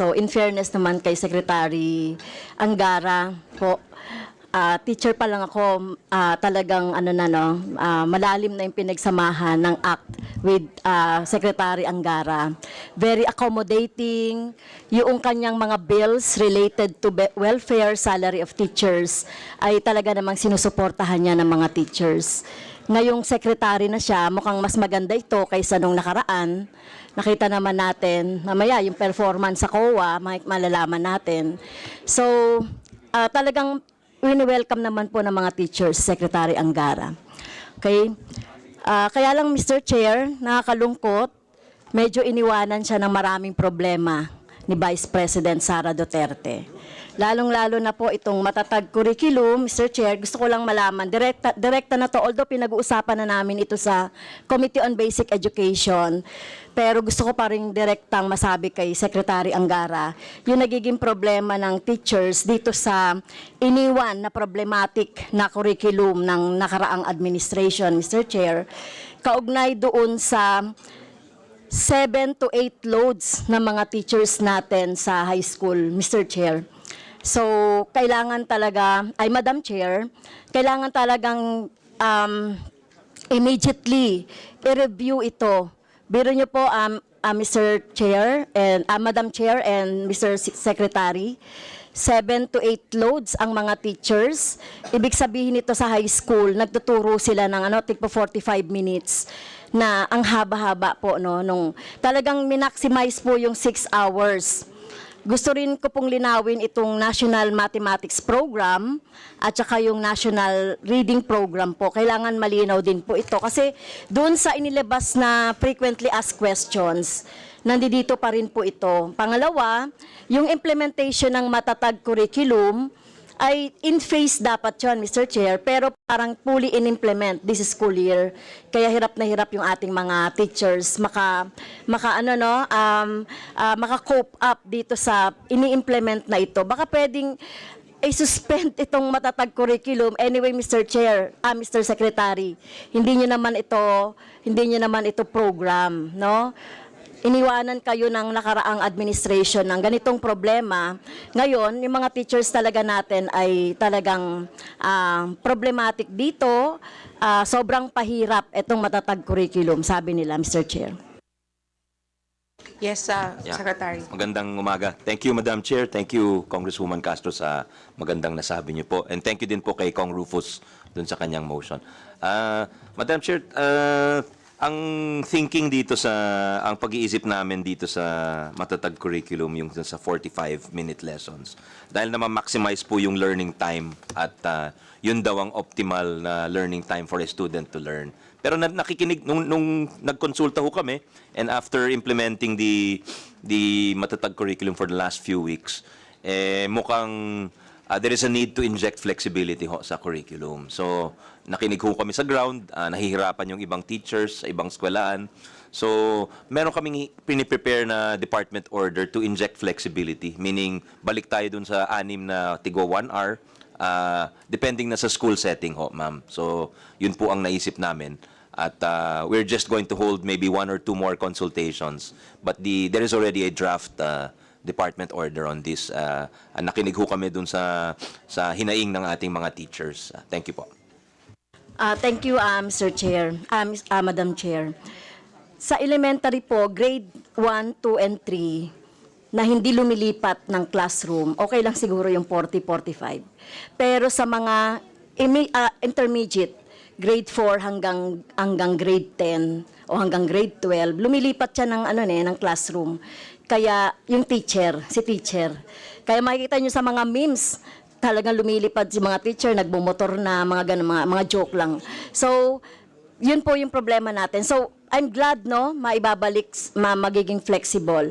So in fairness naman kay Secretary Angara po, ah, teacher pa lang ako, ah, talagang ano na no, ah, malalim na yung pinagsamahan ng ACT with ah, Secretary Angara. Very accommodating, yung kanyang mga bills related to welfare, salary of teachers, ay talaga namang sinusuportahan niya ng mga teachers. Ngayong secretary na siya, mukhang mas maganda ito kaysa nung nakaraan. Nakita naman natin, mamaya yung performance sa COA, ma- malalaman natin. So, ah, talagang wini-welcome naman po ng mga teachers, Secretary Angara. Okay? Ah, kaya lang, Mr. Chair, nakakalungkot, medyo iniwanan siya ng maraming problema ni Vice President Sara Duterte. Lalong-lalo na po itong matatag curriculum, Mr. Chair, gusto ko lang malaman, direkta, direkta na to, although pinag-uusapan na namin ito sa Committee on Basic Education, pero gusto ko pa rin direktang masabi kay Secretary Angara, yung nagiging problema ng teachers dito sa iniwan na problematic na curriculum ng nakaraang administration, Mr. Chair, kaugnay doon sa 7 to 8 loads ng mga teachers natin sa high school, Mr. Chair. So, kailangan talaga, ay Madam Chair, kailangan talagang um, immediately i-review ito. Biro niyo po, um, uh, Mr. Chair, and, uh, Madam Chair and Mr. Se- Secretary, 7 to 8 loads ang mga teachers. Ibig sabihin nito sa high school, nagtuturo sila ng ano, tigpo 45 minutes na ang haba-haba po no nung talagang minaximize po yung 6 hours. Gusto rin ko pong linawin itong National Mathematics Program at saka yung National Reading Program po. Kailangan malinaw din po ito kasi doon sa inilabas na frequently asked questions, nandito pa rin po ito. Pangalawa, yung implementation ng matatag curriculum ay in phase dapat yon Mr. Chair, pero parang fully in-implement this school year. Kaya hirap na hirap yung ating mga teachers maka, maka ano no, um, ah, maka-cope up dito sa ini-implement na ito. Baka pwedeng i-suspend itong matatag curriculum. Anyway, Mr. Chair, ah, Mr. Secretary, hindi nyo naman ito, hindi nyo naman ito program, no? Iniwanan kayo ng nakaraang administration ng ganitong problema. Ngayon, yung mga teachers talaga natin ay talagang ah, problematic dito. Ah, sobrang pahirap itong matatag curriculum, sabi nila, Mr. Chair. Yes, uh, Yeah. Secretary. Magandang umaga. Thank you, Madam Chair. Thank you, Congresswoman Castro, sa magandang nasabi niyo po. And thank you din po kay Kong Rufus dun sa kanyang motion. Ah, Madam Chair, ah, ang thinking dito sa, ang pag-iisip namin dito sa matatag curriculum, yung sa 45-minute lessons, dahil na ma-maximize po yung learning time at ah, yun daw ang optimal na learning time for a student to learn. Pero na, nakikinig nung, nung nagkonsulta ho kami and after implementing the the matatag curriculum for the last few weeks, eh mukhang ah, there is a need to inject flexibility ho sa curriculum. So, nakinig ho kami sa ground, ah, nahihirapan yung ibang teachers sa ibang eskwelahan. So, meron kaming piniprepare na department order to inject flexibility, meaning balik tayo dun sa anim na tigwa 1 hour, Ah, depending na sa school setting ho, ma'am. So, yun po ang naisip namin. At ah, we're just going to hold maybe one or two more consultations. But the there is already a draft ah, department order on this. Uh, nakinig ho kami dun sa sa hinaing ng ating mga teachers. Ah, thank you po. Ah, thank you, ah, Mr. Chair, ah, Miss- ah, Madam Chair. Sa elementary po, grade 1, 2, and 3, na hindi lumilipat ng classroom, okay lang siguro yung 40-45. Pero sa mga ah, intermediate, grade 4 hanggang hanggang grade 10 o hanggang grade 12, lumilipat siya ng ano ne, ng classroom. Kaya yung teacher, si teacher. Kaya makikita nyo sa mga memes, talagang lumilipad si mga teacher, nagbumotor na, mga ganun, mga, mga joke lang. So, yun po yung problema natin. So, I'm glad, no, maibabalik, ma magiging flexible.